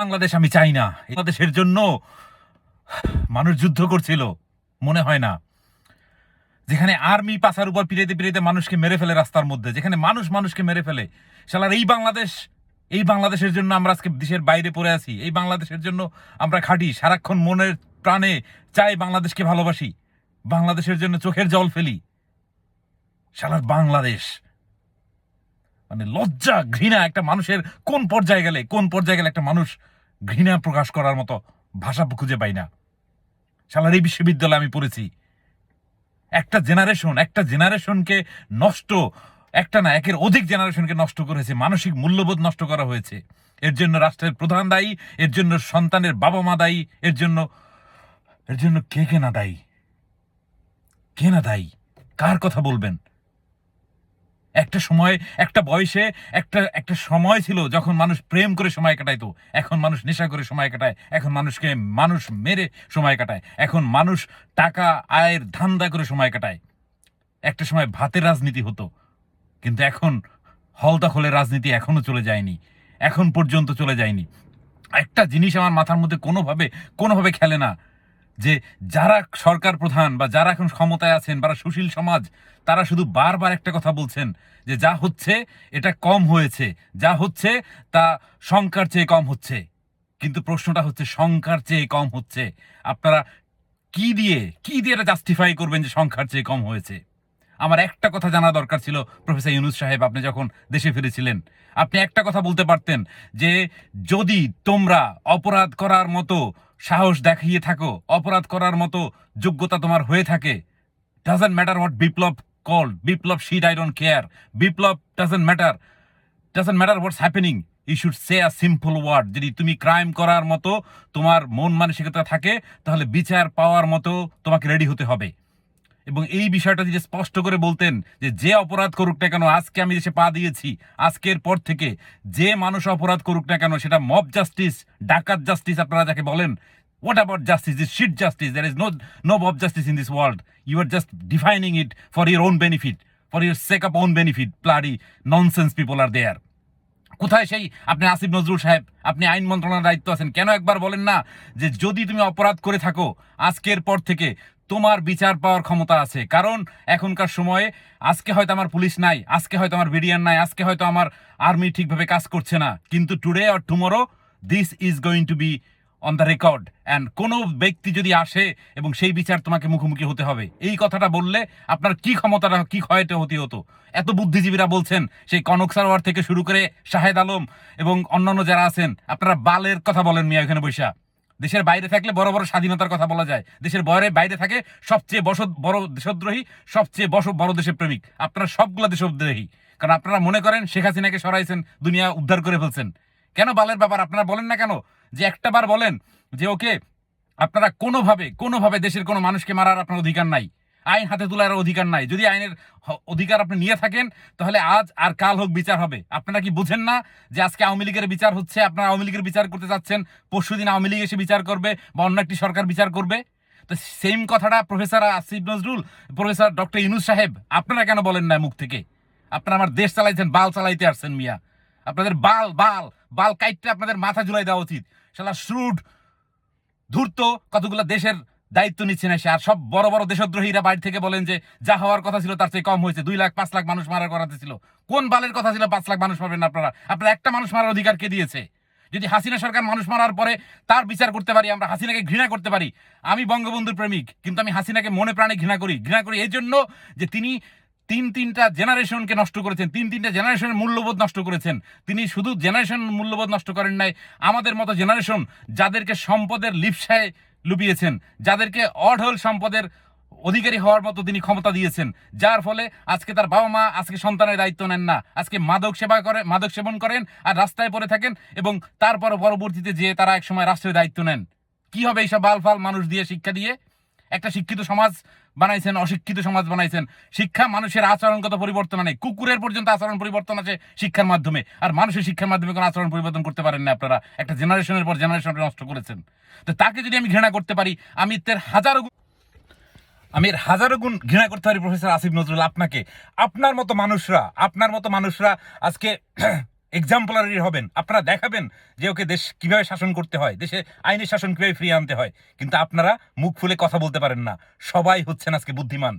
বাংলাদেশ আমি চাই না। বাংলাদেশের জন্য মানুষ যুদ্ধ করছিল, মনে হয় না। যেখানে আর্মি পাশার উপর পিড়াইতে পিড়াইতে মানুষকে মেরে ফেলে রাস্তার মধ্যে, যেখানে মানুষ মানুষকে মেরে ফেলে। শালার, এই বাংলাদেশ, এই বাংলাদেশের জন্য আমরা আজকে দেশের বাইরে পড়ে আছি। এই বাংলাদেশের জন্য আমরা খাটি, সারাক্ষণ মনের প্রাণে চাই বাংলাদেশকে ভালোবাসি। বাংলাদেশের জন্য চোখের জল ফেলি। শালার, বাংলাদেশ। মানে লজ্জা, ঘৃণা একটা মানুষের কোন পর্যায়ে গেলে, কোন পর্যায়ে গেলে একটা মানুষ ঘৃণা প্রকাশ করার মতো ভাষা খুঁজে পাই না। এই বিশ্ববিদ্যালয়ে আমি পড়েছি। একটা জেনারেশন একটা জেনারেশনকে নষ্ট, একটা না, একের অধিক জেনারেশনকে নষ্ট করেছে, মানসিক মূল্যবোধ নষ্ট করা হয়েছে। এর জন্য রাষ্ট্রের প্রধান দায়ী, এর জন্য সন্তানের বাবা মা দায়ী, এর জন্য এর জন্য কে কে না দায়ী? কে না দায়ী? কার কথা বলবেন? একটা সময়, একটা বয়সে, একটা একটা সময় ছিল যখন মানুষ প্রেম করে সময় কাটাইতো। এখন মানুষ নেশা করে সময় কাটায়। এখন মানুষকে মানুষ মেরে সময় কাটায়। এখন মানুষ টাকা, আয়ের ধান্দা করে সময় কাটায়। একটা সময় ভাতের রাজনীতি হতো। কিন্তু এখন হলদখলের রাজনীতি এখনও চলে যায়নি। এখন পর্যন্ত চলে যায়নি। একটা জিনিস আমার মাথার মধ্যে কোনোভাবে কোনোভাবে খেলে না। যে যারা সরকার প্রধান বা যারা এখন ক্ষমতায় আছেন বা সুশীল সমাজ, তারা শুধু বারবার একটা কথা বলছেন যে যা হচ্ছে এটা কম হয়েছে, যা হচ্ছে তা সংখ্যার চেয়ে কম হচ্ছে। কিন্তু প্রশ্নটা হচ্ছে সংখ্যার চেয়ে কম হচ্ছে। আপনারা কি দিয়ে কি দিয়ে এটা জাস্টিফাই করবেন যে সংখ্যার চেয়ে কম হয়েছে? আমার একটা কথা জানা দরকার ছিল, প্রফেসর ইউনুস সাহেব, আপনি যখন দেশে ফিরেছিলেন, আপনি একটা কথা বলতে পারতেন যে, যদি তোমরা অপরাধ করার মতো সাহস দেখিয়ে থাকো, অপরাধ করার মতো যোগ্যতা তোমার হয়ে থাকে doesn't matter what Biplab call Biplab shit I don't care Biplab doesn't matter doesn't matter what's happening you should say a simple word যদি তুমি ক্রাইম করার মতো তোমার মন মানসিকতা থাকে, তাহলে বিচার পাওয়ার মতো তোমাকে রেডি হতে হবে। এবং এই বিষয়টা যদি স্পষ্ট করে বলতেন যে যে অপরাধ করুক না কেন, আজকে আমি দেশে পা দিয়েছি, আজকের পর থেকে যে মানুষ অপরাধ করুক না কেন, সেটা মব জাস্টিস ডাকাত জাস্টিস আপনারা যাকে বলেন what about justice is shit justice there is no no mob justice in this world you are just defining it for your own benefit for your sake of own benefit bloody nonsense people are there কোথায় সেই আপনি আসিফ নজরুল সাহেব? আপনি আইন মন্ত্রণালয়ের দায়িত্ব আছেন। কেন একবার বলেন না যে যদি তুমি অপরাধ করে থাকো, আজকের পর থেকে তোমার বিচার পাওয়ার ক্ষমতা আছে। কারণ এখনকার সময়ে আজকে হয়তো আমার পুলিশ নাই, আজকে হয়তো আমার বিডিআর নাই, আজকে হয়তো আমার আর্মি ঠিকভাবে কাজ করছে না। কিন্তু today or tomorrow this is going to be on the record and কোনো ব্যক্তি যদি আসে এবং সেই বিচার তোমাকে মুখোমুখি হতে হবে, এই কথাটা বললে আপনার কি ক্ষমতাটা, কি ক্ষয়টা হতে হতো? এত বুদ্ধিজীবীরা বলছেন, সেই কনক সারোয়ার থেকে শুরু করে শাহেদ আলম এবং অন্যান্য যারা আছেন, আপনারা বালের কথা বলেন মিয়া এখানে বৈশা। দেশের বাইরে থাকলে বড় বড় স্বাধীনতার কথা বলা যায়। দেশের বয়রে বাইরে থাকে সবচেয়ে বস বড় দেশদ্রোহী, সবচেয়ে বস, বড় দেশের প্রেমিক। আপনারা সবগুলো দেশদ্রোহী। কারণ আপনারা মনে করেন শেখ হাসিনাকে সরাইছেন, দুনিয়া উদ্ধার করে ফেলছেন। কেন বালের ব্যাপার? আপনারা বলেন না কেন? যে একটা বার বলেন যে, ওকে, আপনারা কোনোভাবে কোনোভাবে দেশের কোনো মানুষকে মারার আপনার অধিকার নাই। আইন হাতে তোলার অধিকার নাই। যদি আইনের অধিকার আপনি নিয়ে থাকেন, তাহলে আজ আর কাল হোক বিচার হবে। আপনারা কি বুঝেন না যে আজকে আওয়ামী লীগের বিচার হচ্ছে? আপনারা আওয়ামী লীগের বিচার করতে যাচ্ছেন পরশু দিন আওয়ামী লীগ এসে বিচার করবে বা অন্য একটি সরকার বিচার করবে? তো সেম কথাটা professor Asif Nazrul professor doctor Yunus Sahib, আপনারা কেন বলেন না মুখ থেকে? আপনারা আমার দেশ চালাইছেন, বাল চালাইতে আসছেন মিয়া। আপনাদের বাল বাল বাল কাইটটা আপনাদের মাথা ঝুলাই দেওয়া উচিত। শালা শ্রুড ধূর্ত কতগুলো দেশের দায়িত্ব নিচ্ছেন এসে আর সব বড় বড় দেশদ্রোহীরা বাইরে থেকে বলেন যে, যা হওয়ার কথা ছিল তার চেয়ে কম হয়েছে। দুই লাখ, পাঁচ লাখ মানুষ মারার কথা ছিল। কোন বালের কথা ছিল পাঁচ লাখ মানুষ মারবেন আপনারা? আপনারা একটা মানুষ মারার অধিকার কে দিয়েছে? যদি হাসিনা সরকার মানুষ মারার পরে তার বিচার করতে পারি, আমরা হাসিনাকে ঘৃণা করতে পারি, আমি বঙ্গবন্ধুর প্রেমিক, কিন্তু আমি হাসিনাকে মনে প্রাণে ঘৃণা করি। ঘৃণা করি এই জন্য যে তিনি তিন তিনটা জেনারেশনকে নষ্ট করেছেন, তিন তিনটা জেনারেশনের মূল্যবোধ নষ্ট করেছেন। তিনি শুধু জেনারেশন মূল্যবোধ নষ্ট করেন নাই, আমাদের মতো জেনারেশন যাদেরকে সম্পদের লিপসায় লুপিয়েছেন যাদেরকে অঢল সম্পদের অধিকারী হওয়ার মতো তিনি ক্ষমতা দিয়েছেন, যার ফলে আজকে তার বাবা মা আজকে সন্তানের দায়িত্ব নেন না। আজকে মাদক সেবা করে মাদক সেবন করেন আর রাস্তায় পড়ে থাকেন এবং তারপর পরবর্তীতে যেয়ে তারা একসময় রাষ্ট্রের দায়িত্ব নেন। কি হবে এইসব বালফাল মানুষ দিয়ে শিক্ষা দিয়ে? একটা শিক্ষিত সমাজ বানাইছেন, অশিক্ষিত সমাজ বানাইছেন। শিক্ষা মানুষের আচরণগত পরিবর্তন আনে। কুকুরের পর্যন্ত আচরণ পরিবর্তন আছে শিক্ষার মাধ্যমে। আর মানুষের শিক্ষার মাধ্যমে কোনো আচরণ পরিবর্তন করতে পারেন না আপনারা। একটা জেনারেশনের পর জেনারেশন নষ্ট করেছেন। তো তাকে যদি আমি ঘৃণা করতে পারি, আমি তার হাজারো আমি এর হাজারো গুণ ঘৃণা করতে পারি, প্রফেসর আসিফ নজরুল, আপনাকে। আপনার মতো মানুষরা আপনার মতো মানুষরা আজকে এক্সাম্পলারি হবেন। আপনারা দেখাবেন যে ওকে দেশ কীভাবে শাসন করতে হয়, দেশে আইনের শাসন কীভাবে ফিরিয়ে আনতে হয়। কিন্তু আপনারা মুখ খুলে কথা বলতে পারেন না। সবাই হচ্ছেন আজকে বুদ্ধিমান।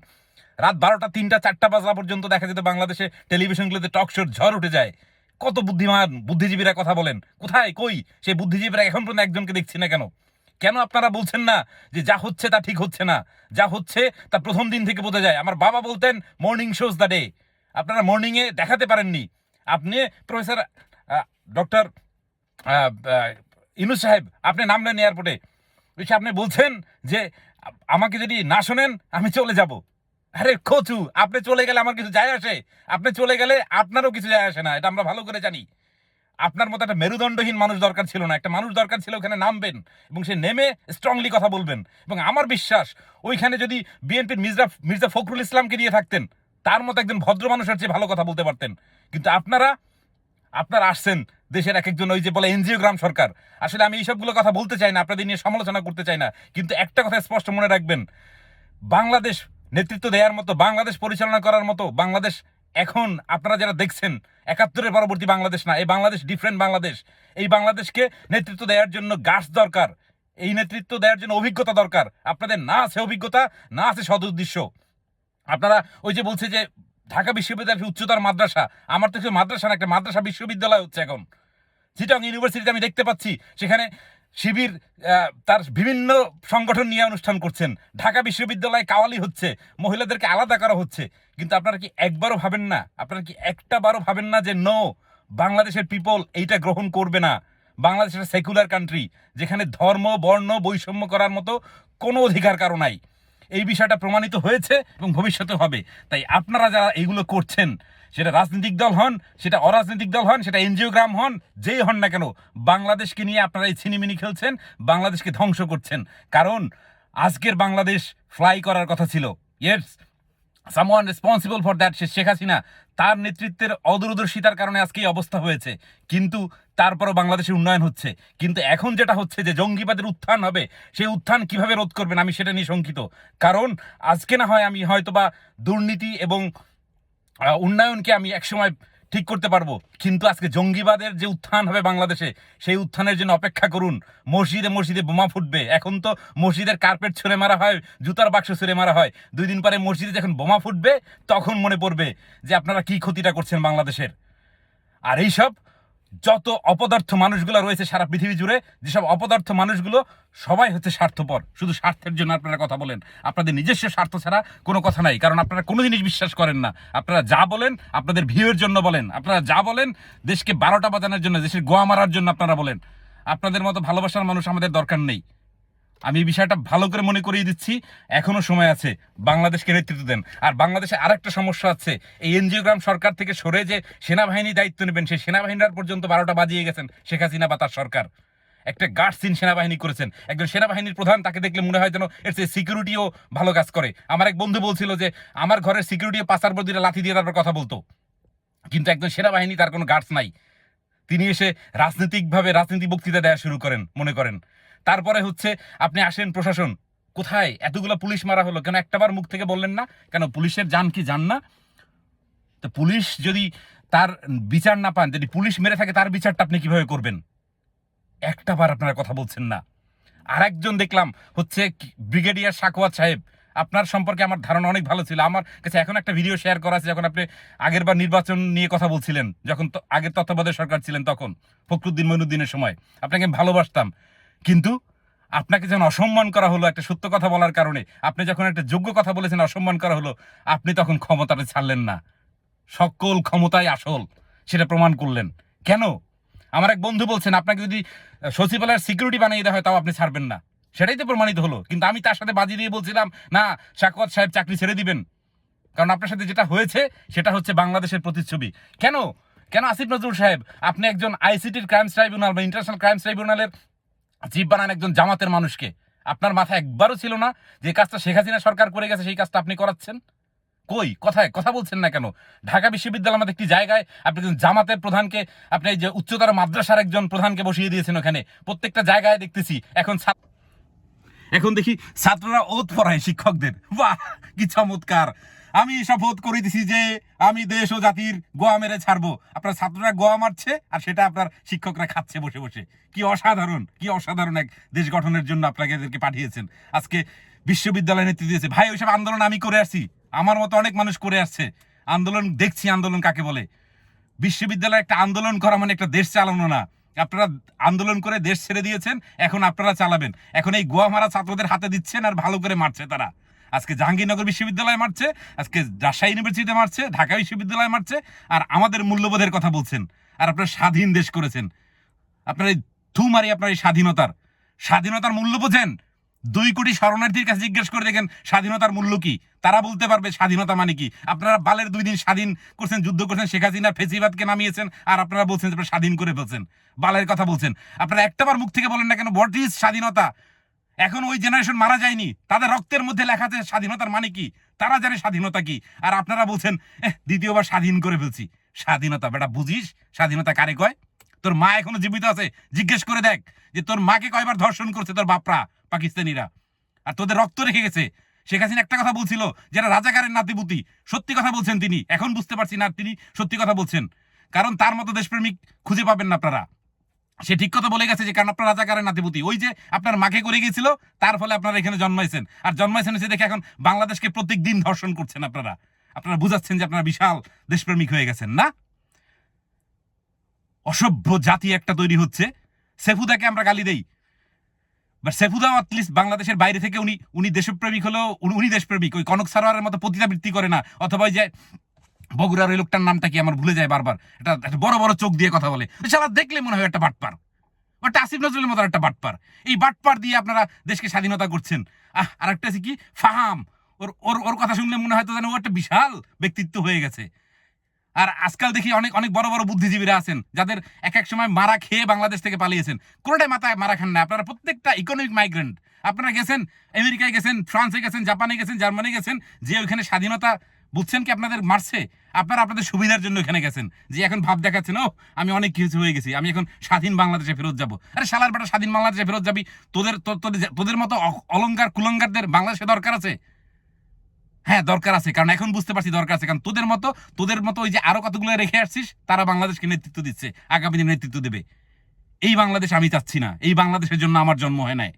রাত বারোটা, তিনটা, চারটা বাজা পর্যন্ত দেখা যেত বাংলাদেশে টেলিভিশনগুলোতে টক শোর ঝড় উঠে যায়। কত বুদ্ধিমান, বুদ্ধিজীবীরা কথা বলেন। কোথায়, কই? সেই বুদ্ধিজীবীরা এখন পর্যন্ত একজনকে দেখছি না কেন? কেন আপনারা বলছেন না যে যা হচ্ছে তা ঠিক হচ্ছে না? যা হচ্ছে তা প্রথম দিন থেকে বোঝা যায়। আমার বাবা বলতেন মর্নিং শোজ দ্য ডে আপনারা মর্নিংয়ে দেখাতে পারেননি। আপনি প্রফেসর ডক্টর ইনু সাহেব, আপনি নামলেন এয়ারপোর্টে। এসে আপনি বলছেন যে, আমাকে যদি না শোনেন, আমি চলে যাব। আরে কচু, আপনি চলে গেলে আমার কিছু যায় আসে। আপনি চলে গেলে আপনারও কিছু যায় আসে না, এটা আমরা ভালো করে জানি। আপনার মতো একটা মেরুদণ্ডহীন মানুষ দরকার ছিল না, একটা মানুষ দরকার ছিল ওখানে নামবেন এবং সে নেমে স্ট্রংলি কথা বলবেন। এবং আমার বিশ্বাস, ওইখানে যদি বিএনপির মির্জা মির্জা ফখরুল ইসলামকে দিয়ে থাকতেন, তার মতো একজন ভদ্র মানুষের চেয়ে ভালো কথা বলতে পারতেন। কিন্তু আপনারা আপনারা আসছেন দেশের এক একজন ওই যে বলে এনজিও গ্রাম সরকার। আসলে আমি এইসবগুলো কথা বলতে চাই না, আপনাদের নিয়ে সমালোচনা করতে চাই না। কিন্তু একটা কথা স্পষ্ট মনে রাখবেন, বাংলাদেশ নেতৃত্ব দেওয়ার মতো, বাংলাদেশ পরিচালনা করার মতো, বাংলাদেশ এখন আপনারা যারা দেখছেন, একাত্তরের পরবর্তী বাংলাদেশ না, এই বাংলাদেশ ডিফারেন্ট বাংলাদেশ। এই বাংলাদেশকে নেতৃত্ব দেওয়ার জন্য গাছ দরকার, এই নেতৃত্ব দেওয়ার জন্য অভিজ্ঞতা দরকার। আপনাদের না আছে অভিজ্ঞতা, না আছে সদ উদ্দেশ্য আপনারা ওই যে বলছে যে ঢাকা বিশ্ববিদ্যালয় উচ্চতর মাদ্রাসা। আমার তো মাদ্রাসা না, একটা মাদ্রাসা বিশ্ববিদ্যালয় হচ্ছে এখন। চিটং ইউনিভার্সিটিতে আমি দেখতে পাচ্ছি, সেখানে শিবির তার বিভিন্ন সংগঠন নিয়ে অনুষ্ঠান করছেন। ঢাকা বিশ্ববিদ্যালয়ে কাওয়ালি হচ্ছে, মহিলাদেরকে আলাদা করা হচ্ছে। কিন্তু আপনারা কি একবারও ভাবেন না? আপনারা কি একটা বারও ভাবেন না যে নো বাংলাদেশের পিপল এইটা গ্রহণ করবে না বাংলাদেশ একটা সেকুলার কান্ট্রি যেখানে ধর্ম, বর্ণ, বৈষম্য করার মতো কোনো অধিকার কারও নাই। এই বিষয়টা প্রমাণিত হয়েছে এবং ভবিষ্যতে হবে। তাই আপনারা যারা এইগুলো করছেন, সেটা রাজনৈতিক দল হন, সেটা অরাজনৈতিক দল হন, সেটা এনজিওগ্রাম হন, যেই হন না কেন, বাংলাদেশকে নিয়ে আপনারা এই ছিনিমিনি খেলছেন, বাংলাদেশকে ধ্বংস করছেন। কারণ আজকের বাংলাদেশ ফ্লাই করার কথা ছিল। Yes someone responsible for that say Sheikh Hasina. তার নেতৃত্বের অদূরদর্শিতার কারণে আজকে এই অবস্থা হয়েছে। কিন্তু তারপরও বাংলাদেশের উন্নয়ন হচ্ছে। কিন্তু এখন যেটা হচ্ছে যে জঙ্গিবাদের উত্থান হবে, সেই উত্থান কীভাবে রোধ করবেন আমি সেটা নিয়ে শঙ্কিত। কারণ আজকে না হয় আমি হয়তোবা দুর্নীতি এবং উন্নয়নকে আমি একসময় ঠিক করতে পারব। কিন্তু আজকে জঙ্গিবাদের যে উত্থান হবে বাংলাদেশে, সেই উত্থানের জন্য অপেক্ষা করুন। মসজিদে মসজিদে বোমা ফুটবে। এখন তো মসজিদের কার্পেট ছুঁড়ে মারা হয়, জুতার বাক্স ছুঁড়ে মারা হয়। দুই দিন পরে মসজিদে যখন বোমা ফুটবে, তখন মনে পড়বে যে আপনারা কি ক্ষতিটা করছেন বাংলাদেশের। আর এইসব যত অপদার্থ মানুষগুলো রয়েছে সারা পৃথিবী জুড়ে, যেসব অপদার্থ মানুষগুলো সবাই হচ্ছে স্বার্থপর। শুধু স্বার্থের জন্য আপনারা কথা বলেন। আপনাদের নিজস্ব স্বার্থ ছাড়া কোনো কথা নাই। কারণ আপনারা কোনো জিনিস বিশ্বাস করেন না। আপনারা যা বলেন, আপনাদের ভিউয়ের জন্য বলেন। আপনারা যা বলেন, দেশকে বারোটা বাজানোর জন্য, দেশের গোয়া মারার জন্য আপনারা বলেন। আপনাদের মতো ভালোবাসার মানুষ আমাদের দরকার নেই। আমি এই বিষয়টা ভালো করে মনে করিয়ে দিচ্ছি। এখনও সময় আছে বাংলাদেশকে নেতৃত্ব দেন। আর বাংলাদেশে আরেকটা সমস্যা আছে, এই এনজিওগ্রাম সরকার থেকে সরে যে সেনাবাহিনী দায়িত্ব নেবেন, সেই সেনাবাহিনীর পর্যন্ত বারোটা বাজিয়ে গেছেন, শেখ হাসিনা বা তার সরকার। একটা গার্ডসিন সেনাবাহিনী করেছেন। একজন সেনাবাহিনীর প্রধান, তাকে দেখলে মনে হয় যেন এর সে সিকিউরিটিও ভালো কাজ করে। আমার এক বন্ধু বলছিল যে, আমার ঘরের সিকিউরিটিও পাচার বদিরা লাথি দিয়ে তারপর কথা বলতো। কিন্তু একজন সেনাবাহিনী তার কোনো গার্ডস নাই। তিনি এসে রাজনৈতিকভাবে রাজনীতি বক্তৃতা দেওয়া শুরু করেন, মনে করেন। তারপরে হচ্ছে আপনি আসেন প্রশাসন। কোথায়? এতগুলো পুলিশ মারা হলো। কেন একটাবার মুখ থেকে বললেন না? কেন পুলিশের যান কি যান না? তো পুলিশ যদি তার বিচার না পান, যদি পুলিশ মেরে থাকে, তার বিচারটা আপনি কীভাবে করবেন? একটাবার আপনারা কথা বলছেন না। আর একজন দেখলাম হচ্ছে ব্রিগেডিয়ার সাকওয়াত সাহেব। আপনার সম্পর্কে আমার ধারণা অনেক ভালো ছিল। আমার কাছে এখন একটা ভিডিও শেয়ার করা আছে, যখন আপনি আগের বার নির্বাচন নিয়ে কথা বলছিলেন, যখন আগের তত্ত্বাবধায়ক সরকার ছিলেন তখন, ফখরুদ্দিন মইনুদ্দিনের সময়। আপনাকে ভালোবাসতাম। কিন্তু আপনাকে যখন অসম্মান করা হলো একটা সত্য কথা বলার কারণে, আপনি যখন একটা যোগ্য কথা বলেছেন, অসম্মান করা হলো, আপনি তখন ক্ষমতাটা ছাড়লেন না। সকল ক্ষমতাই আসল, সেটা প্রমাণ করলেন। কেন? আমার এক বন্ধু বলছেন, আপনাকে যদি সচিবালয়ের সিকিউরিটি বানিয়ে দেওয়া হয়, তাও আপনি ছাড়বেন না। সেটাই তো প্রমাণিত হলো। কিন্তু আমি তার সাথে বাজি দিয়ে বলছিলাম, না, শাকওয়াত সাহেব চাকরি ছেড়ে দিবেন। কারণ আপনার সাথে যেটা হয়েছে, সেটা হচ্ছে বাংলাদেশের প্রতিচ্ছবি। কেন? কেন আসিফ নজরুল সাহেব, আপনি একজন আইসিটির ক্রাইমস ট্রাইব্যুনাল বা ইন্টারন্যাশনাল ক্রাইমস ট্রাইব্যুনালের চিফ বানান একজন জামাতের মানুষকে। আপনার মাথায় একবারও ছিল না যে কাজটা শেখ হাসিনা সরকার করে গেছে, সেই কাজটা আপনি করাচ্ছেন? কই? কথায়, কথা বলছেন না কেন? ঢাকা বিশ্ববিদ্যালয় আমাদের একটি জায়গায় আপনি জামাতের প্রধানকে, আপনি যে উচ্চতর মাদ্রাসার একজন প্রধানকে বসিয়ে দিয়েছেন ওখানে। প্রত্যেকটা জায়গায় দেখতেছি এখন এখন দেখি ছাত্ররা ওত পড়ায় শিক্ষকদের। বাহ! কি চমৎকার! আমি শপথ করে দিছি যে আমি দেশ ও জাতির গোয়া মেরে ছাড়বো। আপনার ছাত্ররা গোয়া মারছে আর সেটা আপনার শিক্ষকরা খাচ্ছে বসে বসে। কি অসাধারণ কি অসাধারণ এক দেশ গঠনের জন্য আপনাকে এদেরকে পাঠিয়েছেন। আজকে বিশ্ববিদ্যালয় নেতৃত্ব দিয়েছে। ভাই, ওইসব আন্দোলন আমি করে আসছি। আমার মতো অনেক মানুষ করে আসছে। আন্দোলন দেখছি, আন্দোলন কাকে বলে? বিশ্ববিদ্যালয়ে একটা আন্দোলন করা মানে একটা দেশ চালানো না। আপনারা আন্দোলন করে দেশ ছেড়ে দিয়েছেন, এখন আপনারা চালাবেন। এখন এই গোয়া মারা ছাত্রদের হাতে দিচ্ছেন আর ভালো করে মারছে তারা। আজকে জাহাঙ্গীরনগর বিশ্ববিদ্যালয়ে মারছে, আজকে রাজশাহী ইউনিভার্সিটিতে মারছে, ঢাকা বিশ্ববিদ্যালয়ে মারছে, আর আমাদের মূল্যবোধের কথা বলছেন, আর আপনারা স্বাধীন দেশ করেছেন। আপনার এই থু মারি আপনার এই স্বাধীনতার স্বাধীনতার মূল্য বোঝেন? দুই কোটি শরণার্থীর কাছে জিজ্ঞেস করে দেখেন, স্বাধীনতার মূল্য কি? তারা বলতে পারবে স্বাধীনতা মানে কি? আপনারা বালের দুই দিন স্বাধীন করছেন, যুদ্ধ করছেন, শেখ হাসিনা ফেসিবাদকে নামিয়েছেন, আর আপনারা বলছেন যে স্বাধীন করে ফেলছেন। বালের কথা বলছেন। আপনারা একটাবার মুখ থেকে বলেন না কেন হোয়াট ইজ স্বাধীনতা? এখন ওই জেনারেশন মারা যায়নি। তাদের রক্তের মধ্যে লেখা আছে স্বাধীনতার মানে কি? তারা জানে স্বাধীনতা কি? আর আপনারা বলছেন দ্বিতীয়বার স্বাধীন করে ফেলছি। স্বাধীনতা, বেটা, বুঝিস স্বাধীনতা কারে কয়? তোর মা এখনও জীবিত আছে? জিজ্ঞেস করে দেখ যে তোর মাকে কয়বার ধর্ষণ করছে তোর বাপরা, পাকিস্তানিরা। আর তোদের রক্ত রেখে গেছে। শেখ হাসিনা একটা কথা বলছিল, যারা রাজাকারের নাতিপুতি, সত্যি কথা বলছেন তিনি। এখন বুঝতে পারছি না তিনি সত্যি কথা বলছেন। কারণ তার মতো দেশপ্রেমিক খুঁজে পাবেন না আপনারা। সে ঠিক কথা বলে গেছে যে, কারণ আপনার রাজাকারের নাতিপুতি। ওই যে আপনার মাকে করে গিয়েছিল, তার ফলে আপনারা এখানে জন্মাইছেন। আর জন্মাইছেন এসে দেখে এখন বাংলাদেশকে প্রত্যেক দিন ধর্ষণ করছেন আপনারা। আপনারা বুঝাচ্ছেন যে আপনারা বিশাল দেশপ্রেমিক হয়ে গেছেন, না? অসভ্য জাতি একটা তৈরি হচ্ছে। সেফুদাকে আমরা গালি দেই। বাট সেফুদাও অ্যাটলিস্ট বাংলাদেশের বাইরে থেকে উনি উনি দেশপ্রেমিক হলেও, উনি- উনি দেশপ্রেমিক। ওই কনক সারোয়ারের মতো পতিতাবৃত্তি করে না। অথবা ওই যে বগুড়ার ওই লোকটার নামটা কি আমার ভুলে যায় বারবার? এটা একটা বড় বড় চোখ দিয়ে কথা বলে। শালা দেখলে মনে হয় একটা বাটপার। ওটা আসিফ নজরুলের মতো একটা বাটপার। এই বাটপার দিয়ে আপনারা দেশকে স্বাধীনতা করছেন আহ আর একটা আছে কি? ফাহাম। ওর ওর ওর কথা শুনলে মনে হয় তো যেন ও একটা বিশাল ব্যক্তিত্ব হয়ে গেছে। আর আজকাল দেখি অনেক অনেক বড় বড় বুদ্ধিজীবীরা আছেন, যাদের এক এক সময় মারা খেয়ে বাংলাদেশ থেকে পালিয়েছেন। কোনোটাই মাথায় মারা খান না। আপনারা প্রত্যেকটা ইকোনমিক মাইগ্রেন্ট আপনারা গেছেন, আমেরিকায় গেছেন, ফ্রান্সে গেছেন, জাপানে গেছেন জার্মানি গেছেন, যে ওইখানে স্বাধীনতা বুঝছেন কি আপনাদের মারছে? আপনারা আপনাদের সুবিধার জন্য এখানে গেছেন। যে এখন ভাব দেখাচ্ছেন ও আমি অনেক কিছু হয়ে গেছি, আমি এখন স্বাধীন বাংলাদেশে ফেরত যাব। আরে শালার বেটা, স্বাধীন বাংলাদেশে ফেরত যাবি? তোদের তোদের- মতো অ- অলংকার কুলঙ্গারদের বাংলাদেশে দরকার আছে? হ্যাঁ দরকার আছে, কারণ এখন বুঝতে পারছি দরকার আছে, কারণ তোদের মতো তোদের মতো ওই যে আরও কতগুলো রেখে আসছিস, তারা বাংলাদেশকে নেতৃত্ব দিচ্ছে, আগামী দিনে নেতৃত্ব দেবে। এই বাংলাদেশ আমি চাচ্ছি না, এই বাংলাদেশের জন্য আমার জন্ম হয় নাই।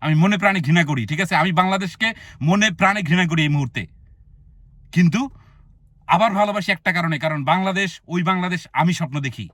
আমি মনে প্রাণে ঘৃণা করি, ঠিক আছে? আমি বাংলাদেশকে মনে প্রাণে ঘৃণা করি এই মুহূর্তে। কিন্তু আবার ভালোবাসি একটা কারণে কারণ বাংলাদেশ ওই বাংলাদেশ আমি স্বপ্ন দেখি।